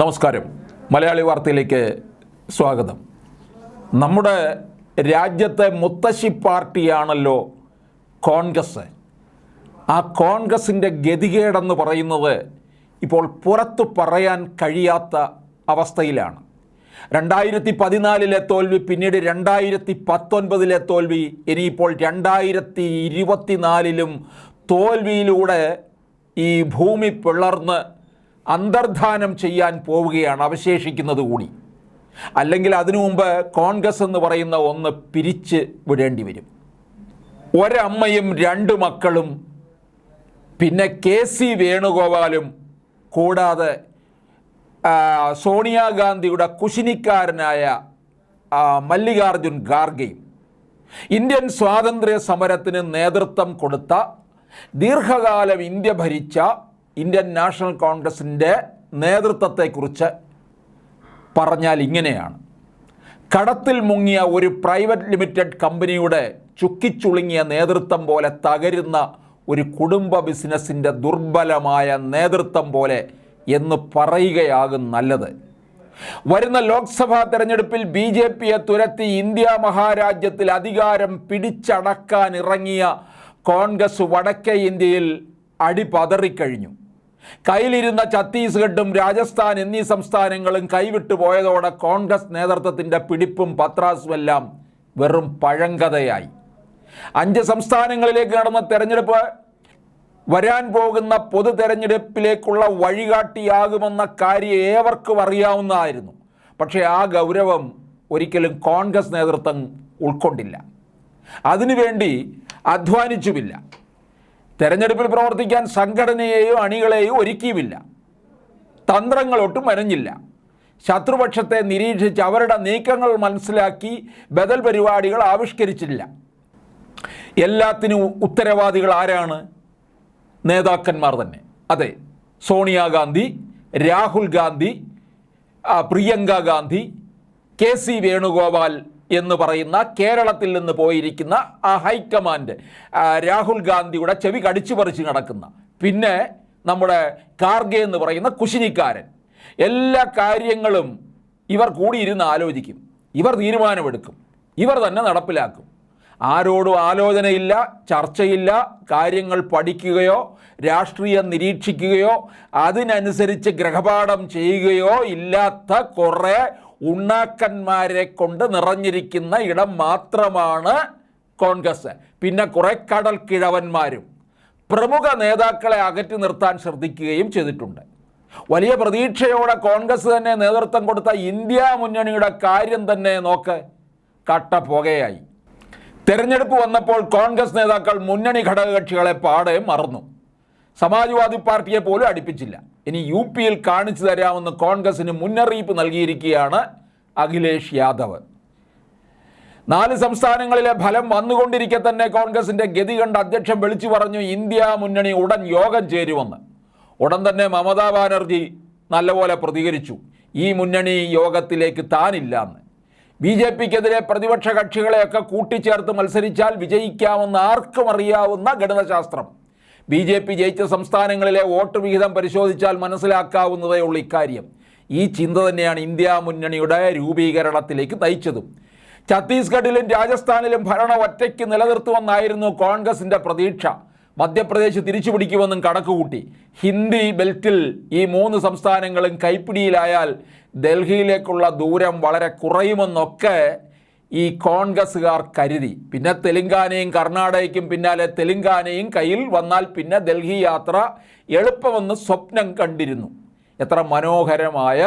നമസ്കാരം. മലയാളി വാർത്തയിലേക്ക് സ്വാഗതം. നമ്മുടെ രാജ്യത്തെ മുത്തശ്ശി പാർട്ടിയാണല്ലോ കോൺഗ്രസ്. ആ കോൺഗ്രസിന്റെ ഗതികേടെന്ന് പറയുന്നത് ഇപ്പോൾ പുറത്തു പറയാൻ കഴിയാത്ത അവസ്ഥയിലാണ്. രണ്ടായിരത്തി പതിനാലിലെ തോൽവി പിന്നീട് രണ്ടായിരത്തി പത്തൊൻപതിലെ തോൽവി ഇനിയിപ്പോൾ രണ്ടായിരത്തി ഇരുപത്തിനാലിലും തോൽവിയിലൂടെ ഈ ഭൂമി പിളർന്ന് അന്തർധാനം ചെയ്യാൻ പോവുകയാണ് അവശേഷിക്കുന്നത് കൂടി. അല്ലെങ്കിൽ അതിനു മുമ്പ് കോൺഗ്രസ് എന്ന് പറയുന്ന ഒന്ന് പിരിച്ച് വിടേണ്ടി വരും. ഒരമ്മയും രണ്ട് മക്കളും പിന്നെ കെ സി വേണുഗോപാലും കൂടാതെ സോണിയാഗാന്ധിയുടെ കുശിനിക്കാരനായ മല്ലികാർജുൻ ഖാർഗെയും. ഇന്ത്യൻ സ്വാതന്ത്ര്യ സമരത്തിന് നേതൃത്വം കൊടുത്ത ദീർഘകാലം ഇന്ത്യ ഭരിച്ച ഇന്ത്യൻ നാഷണൽ കോൺഗ്രസിന്റെ നേതൃത്വത്തെക്കുറിച്ച് പറഞ്ഞാൽ ഇങ്ങനെയാണ്. കടത്തിൽ മുങ്ങിയ ഒരു പ്രൈവറ്റ് ലിമിറ്റഡ് കമ്പനിയുടെ ചുക്കിച്ചുളുങ്ങിയ നേതൃത്വം പോലെ തകരുന്ന ഒരു കുടുംബ ബിസിനസ്സിന്റെ ദുർബലമായ നേതൃത്വം പോലെ എന്ന് പറയുകയാകും നല്ലത്. വരുന്ന ലോക്സഭാ തെരഞ്ഞെടുപ്പിൽ ബി ജെ പിയെ തുരത്തി ഇന്ത്യ മഹാരാജ്യത്തിൽ അധികാരം പിടിച്ചടക്കാൻ ഇറങ്ങിയ കോൺഗ്രസ് വടക്കേ ഇന്ത്യയിൽ അടിപതറിക്കഴിഞ്ഞു. കയ്യിലിരുന്ന ഛത്തീസ്ഗഡും രാജസ്ഥാൻ എന്നീ സംസ്ഥാനങ്ങളും കൈവിട്ടു പോയതോടെ കോൺഗ്രസ് നേതൃത്വത്തിന്റെ പിടിപ്പും പത്രാസുമെല്ലാം വെറും പഴങ്കഥയായി. അഞ്ച് സംസ്ഥാനങ്ങളിലേക്ക് നടന്ന തെരഞ്ഞെടുപ്പ് വരാൻ പോകുന്ന പൊതു തെരഞ്ഞെടുപ്പിലേക്കുള്ള വഴികാട്ടിയാകുമെന്ന കാര്യം ഏവർക്കും അറിയാവുന്നതായിരുന്നു. പക്ഷേ ആ ഗൗരവം ഒരിക്കലും കോൺഗ്രസ് നേതൃത്വം ഉൾക്കൊണ്ടില്ല. അതിനുവേണ്ടി അധ്വാനിച്ചുമില്ല. തെരഞ്ഞെടുപ്പിൽ പ്രവർത്തിക്കാൻ സംഘടനയെയോ അണികളെയോ ഒരുക്കിയുമില്ല. തന്ത്രങ്ങളൊട്ടും മനഞ്ഞില്ല ശത്രുപക്ഷത്തെ നിരീക്ഷിച്ച് അവരുടെ നീക്കങ്ങൾ മനസ്സിലാക്കി ബദൽ പരിപാടികൾ ആവിഷ്കരിച്ചില്ല. എല്ലാത്തിനും ഉത്തരവാദികൾ ആരാണ്? നേതാക്കന്മാർ തന്നെ. അതെ സോണിയാഗാന്ധി രാഹുൽ ഗാന്ധി പ്രിയങ്ക ഗാന്ധി കെ സി വേണുഗോപാൽ എന്ന് പറയുന്ന കേരളത്തിൽ നിന്ന് പോയിരിക്കുന്ന ആ ഹൈക്കമാൻഡ് രാഹുൽ ഗാന്ധിയുടെ ചെവി കടിച്ചു പറിച്ച് നടക്കുന്ന പിന്നെ നമ്മുടെ കാർഗെ എന്ന് പറയുന്ന കുശിനിക്കാരൻ. എല്ലാ കാര്യങ്ങളും ഇവർ കൂടിയിരുന്ന് ആലോചിക്കും. ഇവർ തീരുമാനമെടുക്കും. ഇവർ തന്നെ നടപ്പിലാക്കും. ആരോടും ആലോചനയില്ല ചർച്ചയില്ല കാര്യങ്ങൾ പഠിക്കുകയോ രാഷ്ട്രീയം നിരീക്ഷിക്കുകയോ അതിനനുസരിച്ച് ഗ്രഹപാഠം ചെയ്യുകയോ ഇല്ലാത്ത കുറേ ഉണ്ണാക്കന്മാരെ കൊണ്ട് നിറഞ്ഞിരിക്കുന്ന ഇടം മാത്രമാണ് കോൺഗ്രസ്. പിന്നെ കുറെ കടൽ കിഴവന്മാരും പ്രമുഖ നേതാക്കളെ അകറ്റി നിർത്താൻ ശ്രദ്ധിക്കുകയും ചെയ്തിട്ടുണ്ട്. വലിയ പ്രതീക്ഷയോടെ കോൺഗ്രസ് തന്നെ നേതൃത്വം കൊടുത്ത ഇന്ത്യ മുന്നണിയുടെ കാര്യം തന്നെ നോക്ക് കട്ട പുകയായി. തെരഞ്ഞെടുപ്പ് വന്നപ്പോൾ കോൺഗ്രസ് നേതാക്കൾ മുന്നണി ഘടകകക്ഷികളെ പാടെ മറന്നു. സമാജ്വാദി പാർട്ടിയെ പോലും അടുപ്പിച്ചില്ല. ഇനി യു പിയിൽ കാണിച്ചു തരാമെന്ന് കോൺഗ്രസിന് മുന്നറിയിപ്പ് നൽകിയിരിക്കുകയാണ് അഖിലേഷ് യാദവ്. നാല് സംസ്ഥാനങ്ങളിലെ ഫലം വന്നുകൊണ്ടിരിക്കെ തന്നെ കോൺഗ്രസിന്റെ ഗതി കണ്ട് അധ്യക്ഷൻ വിളിച്ചു പറഞ്ഞു ഇന്ത്യ മുന്നണി ഉടൻ യോഗം ചേരുമെന്ന്. ഉടൻ തന്നെ മമതാ ബാനർജി നല്ലപോലെ പ്രതികരിച്ചു ഈ മുന്നണി യോഗത്തിലേക്ക് താനില്ലാന്ന്. ബി ജെ പിക്കെതിരെ പ്രതിപക്ഷ കക്ഷികളെയൊക്കെ കൂട്ടിച്ചേർത്ത് മത്സരിച്ചാൽ വിജയിക്കാമെന്ന് ആർക്കും അറിയാവുന്ന ഗണിതശാസ്ത്രം. ബി ജെ പി ജയിച്ച സംസ്ഥാനങ്ങളിലെ വോട്ട് വിഹിതം പരിശോധിച്ചാൽ മനസ്സിലാക്കാവുന്നതേ ഉള്ളൂ ഇക്കാര്യം. ഈ ചിന്ത തന്നെയാണ് ഇന്ത്യ മുന്നണിയുടെ രൂപീകരണത്തിലേക്ക് നയിച്ചതും. ഛത്തീസ്ഗഡിലും രാജസ്ഥാനിലും ഭരണം ഒറ്റയ്ക്ക് നിലനിർത്തുമെന്നായിരുന്നു കോൺഗ്രസിന്റെ പ്രതീക്ഷ. മധ്യപ്രദേശ് തിരിച്ചു പിടിക്കുമെന്നും കണക്കുകൂട്ടി. ഹിന്ദി ബെൽറ്റിൽ ഈ മൂന്ന് സംസ്ഥാനങ്ങളും കൈപ്പിടിയിലായാൽ ഡൽഹിയിലേക്കുള്ള ദൂരം വളരെ കുറയുമെന്നൊക്കെ ഈ കോൺഗ്രസ്സുകാർ കരുതി. പിന്നെ തെലുങ്കാനയും കർണാടകയ്ക്കും പിന്നാലെ തെലുങ്കാനയും കയ്യിൽ വന്നാൽ പിന്നെ ഡൽഹി യാത്ര എളുപ്പമെന്ന് സ്വപ്നം കണ്ടിരുന്നു. എത്ര മനോഹരമായ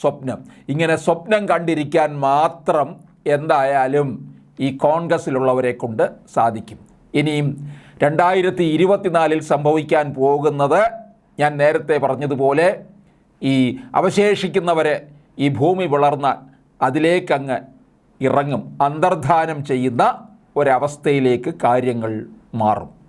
സ്വപ്നം. ഇങ്ങനെ സ്വപ്നം കണ്ടിരിക്കാൻ മാത്രം എന്തായാലും ഈ കോൺഗ്രസ്സിലുള്ളവരെ കൊണ്ട് സാധിക്കും. ഇനിയും രണ്ടായിരത്തി ഇരുപത്തിനാലിൽ സംഭവിക്കാൻ പോകുന്നത് ഞാൻ നേരത്തെ പറഞ്ഞതുപോലെ ഈ അവശേഷിക്കുന്നവരെ ഈ ഭൂമി വളർന്നാൽ അതിലേക്കങ്ങ് ഇറങ്ങും. അന്തർധാനം ചെയ്യുന്ന ഒരവസ്ഥയിലേക്ക് കാര്യങ്ങൾ മാറും.